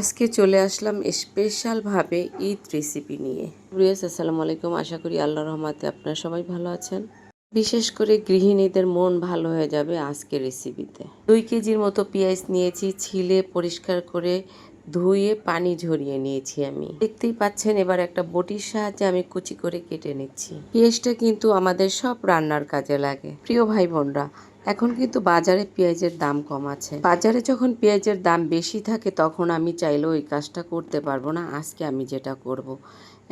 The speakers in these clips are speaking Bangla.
আজকে চলে আসলাম স্পেশালভাবে ঈদ রেসিপি নিয়ে। প্রিয়াস আসসালামু আলাইকুম। আশা করি আল্লাহ রহমাতে আপনারা সবাই ভালো আছেন। বিশেষ করে গৃহিণীদের মন ভালো হয়ে যাবে আজকের রেসিপিতে দুই কেজির মতো পেঁয়াজ নিয়েছি, ছিলে পরিষ্কার করে ধুয়ে পানি ঝরিয়ে নিয়েছি আমি। দেখতেই পাচ্ছেন, এবার একটা বটির সাহায্যে আমি কুচি করে কেটে নিচ্ছি। পেঁয়াজটা কিন্তু আমাদের সব রান্নার কাজে লাগে। প্রিয় ভাই বোনরা এখন কিন্তু বাজারে পেঁয়াজের দাম কম আছে। বাজারে যখন পেঁয়াজের দাম বেশি থাকে, তখন আমি চাইলেও এই কাজটা করতে পারব না। আজকে আমি যেটা করব।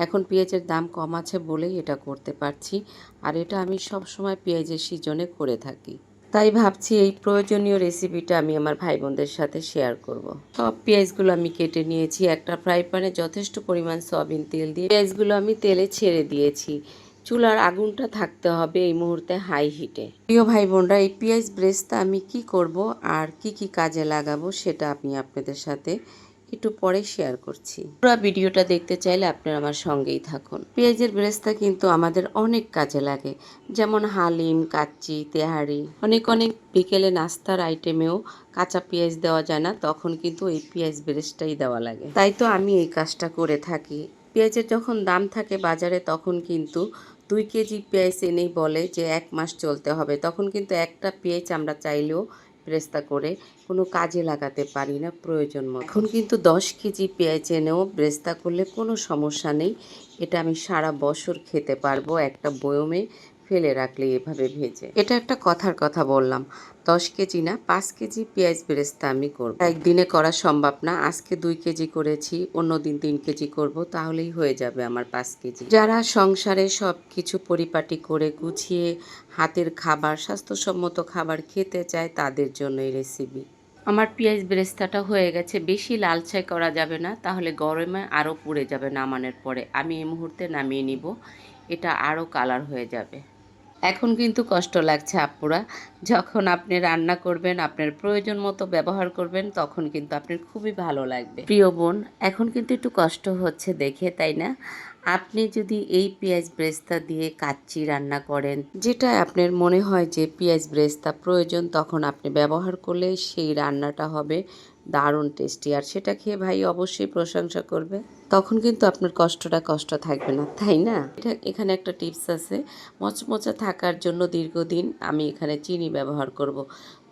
এখন পেঁয়াজের দাম কম আছে বলেই এটা করতে পারছি, আর এটা আমি সব সময় পেঁয়াজের সিজনে করে থাকি। তাই ভাবছি এই প্রয়োজনীয় রেসিপিটা আমি আমার ভাই বোনদের সাথে শেয়ার করব। সব পেঁয়াজগুলো আমি কেটে নিয়েছি। একটা ফ্রাই প্যানে যথেষ্ট পরিমাণ সয়াবিন তেল দিয়ে পেঁয়াজগুলো আমি তেলে ছেড়ে দিয়েছি। চুলার আগুনটা থাকতে হবে এই মুহূর্তে হাই হিটে প্রিয় ভাই বোনরা এই পেঁয়াজ ব্রেস্তা আমি কি করব আর কি কি কাজে লাগাবো সেটা আমি আপনাদের সাথে একটু পরে শেয়ার করছি। পুরো ভিডিওটা দেখতে চাইলে আপনারা আমার সঙ্গেই থাকুন। পেঁয়াজের ব্রেস্তা কিন্তু আমাদের অনেক কাজে লাগে, যেমন হালিম, কাচ্চি, তেহারি। অনেক অনেক বিকেলে নাস্তার আইটেমেও কাঁচা পেঁয়াজ দেওয়া যায় না, তখন কিন্তু এই পেঁয়াজ ব্রেস্তাই দেওয়া লাগে। তাই তো আমি এই কাজটা করে থাকি। পেঁয়াজের যখন দাম থাকে বাজারে, তখন কিন্তু দুই কেজি পেঁয়াজ এনেই বলে যে এক মাস চলতে হবে। তখন কিন্তু একটা পেঁয়াজ আমরা চাইলেও ব্রেস্তা করে কোনো কাজে লাগাতে পারি না, প্রয়োজন মতো। এখন কিন্তু দশ কেজি পেঁয়াজ এনেও ব্রেস্তা করলে কোনো সমস্যা নেই। এটা আমি সারা বছর খেতে পারব একটা বয়মে। ফেলে রাখলে এভাবে ভেজে। এটা একটা কথার কথা বললাম। দশ কেজি না, পাঁচ কেজি পেঁয়াজ বেরেস্তা আমি করব। একদিনে করা সম্ভব না। আজকে দুই কেজি করেছি, অন্য দিন তিন কেজি করব, তাহলেই হয়ে যাবে আমার পাঁচ কেজি। যারা সংসারে সব কিছু পরিপাটি করে গুছিয়ে হাতের খাবার, স্বাস্থ্যসম্মত খাবার খেতে চায়, তাদের জন্য এই রেসিপি আমার পেঁয়াজ বেরেস্তাটা হয়ে গেছে। বেশি লালচাই করা যাবে না, তাহলে গরমে আরও পুড়ে যাবে নামানোর পরে। আমি এই মুহূর্তে নামিয়ে নিব। এটা আরও কালার হয়ে যাবে। এখন কিন্তু কষ্ট লাগছে আপুরা যখন আপনি রান্না করবেন, আপনার প্রয়োজন মতো ব্যবহার করবেন, তখন কিন্তু আপনার খুবই ভালো লাগবে। প্রিয় বোন, এখন কিন্তু একটু কষ্ট হচ্ছে দেখে, তাই না? আপনি যদি এই পেঁয়াজ ব্রেস্তা দিয়ে কাচ্চি রান্না করেন যেটা আপনার মনে হয় যে পেঁয়াজ ব্রেস্তা প্রয়োজন, তখন আপনি ব্যবহার করলে সেই রান্নাটা হবে দারুণ টেস্টি আর সেটা খেয়ে ভাই অবশ্যই প্রশংসা করবে। তখন কিন্তু আপনার কষ্টটা কষ্ট থাকবে না, তাই না? এটা এখানে একটা টিপস আছে। মচমচা থাকার জন্য দীর্ঘদিন আমি এখানে চিনি ব্যবহার করব।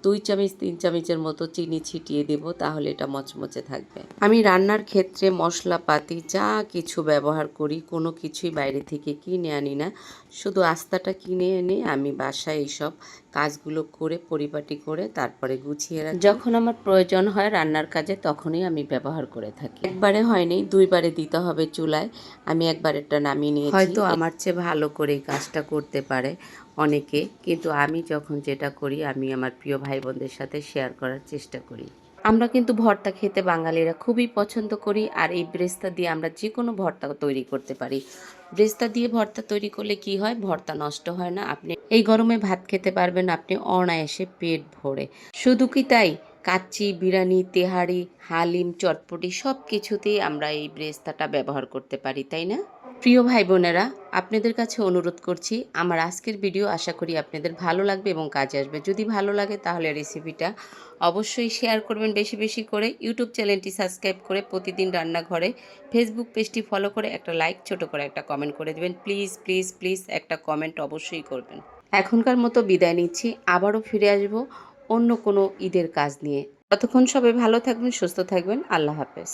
দুই চামচ তিন চামচের মতো চিনি ছিটিয়ে দেব তাহলে এটা মচমচে থাকবে। আমি রান্নার ক্ষেত্রে মশলাপাতি যা কিছু ব্যবহার করি কোনো কিছুই বাইরে থেকে কিনে আনি না। শুধু আস্তাটা কিনে এনে আমি বাসায় এইসব কাজগুলো করে পরিপাটি করে তারপরে গুছিয়ে রাখি। যখন আমার প্রয়োজন হয় রান্নার কাজে তখনই আমি ব্যবহার করে থাকি। একবারে হয়নি দুইবারে দিতে হবে চুলায়। আমি একবার একবারেরটা নামিয়ে নিয়েছি। হয়তো আমার চেয়ে ভালো করে কাজটা করতে পারে। অনেকে, কিন্তু আমি যখন যেটা করি, আমি আমার প্রিয় ভাই বোনদের সাথে শেয়ার করার চেষ্টা করি। আমরা কিন্তু ভর্তা খেতে বাঙালিরা খুবই পছন্দ করি, আর এই ব্রেস্তা দিয়ে আমরা যে কোনো ভর্তা তৈরি করতে পারি। ব্রেস্তা দিয়ে ভর্তা তৈরি করলে কি হয়? ভর্তা নষ্ট হয় না। আপনি এই গরমে ভাত খেতে পারবেন, আপনি অনায়াসে পেট ভরে। শুধু কি তাই? কাচ্চি, বিরিয়ানি, তেহারি, হালিম, চটপটি সব কিছুতেই আমরা এই ব্রেস্তাটা ব্যবহার করতে পারি, তাই না? প্রিয় ভাই বোনেরা আপনাদের কাছে অনুরোধ করছি, আমার আজকের ভিডিও আশা করি আপনাদের ভালো লাগবে এবং কাজে আসবে। যদি ভালো লাগে তাহলে রেসিপিটা অবশ্যই শেয়ার করবেন বেশি বেশি করে। ইউটিউব চ্যানেলটি সাবস্ক্রাইব করে প্রতিদিন রান্নাঘরে ফেসবুক পেজটি ফলো করে একটা লাইক, ছোট করে একটা কমেন্ট করে দেবেন। প্লিজ প্লিজ প্লিজ একটা কমেন্ট অবশ্যই করবেন। এখনকার মতো বিদায় নিচ্ছি, আবারও ফিরে আসব অন্য কোনো ঈদের কাজ নিয়ে। ততক্ষণ সবাই ভালো থাকবেন, সুস্থ থাকবেন। আল্লাহ হাফেজ।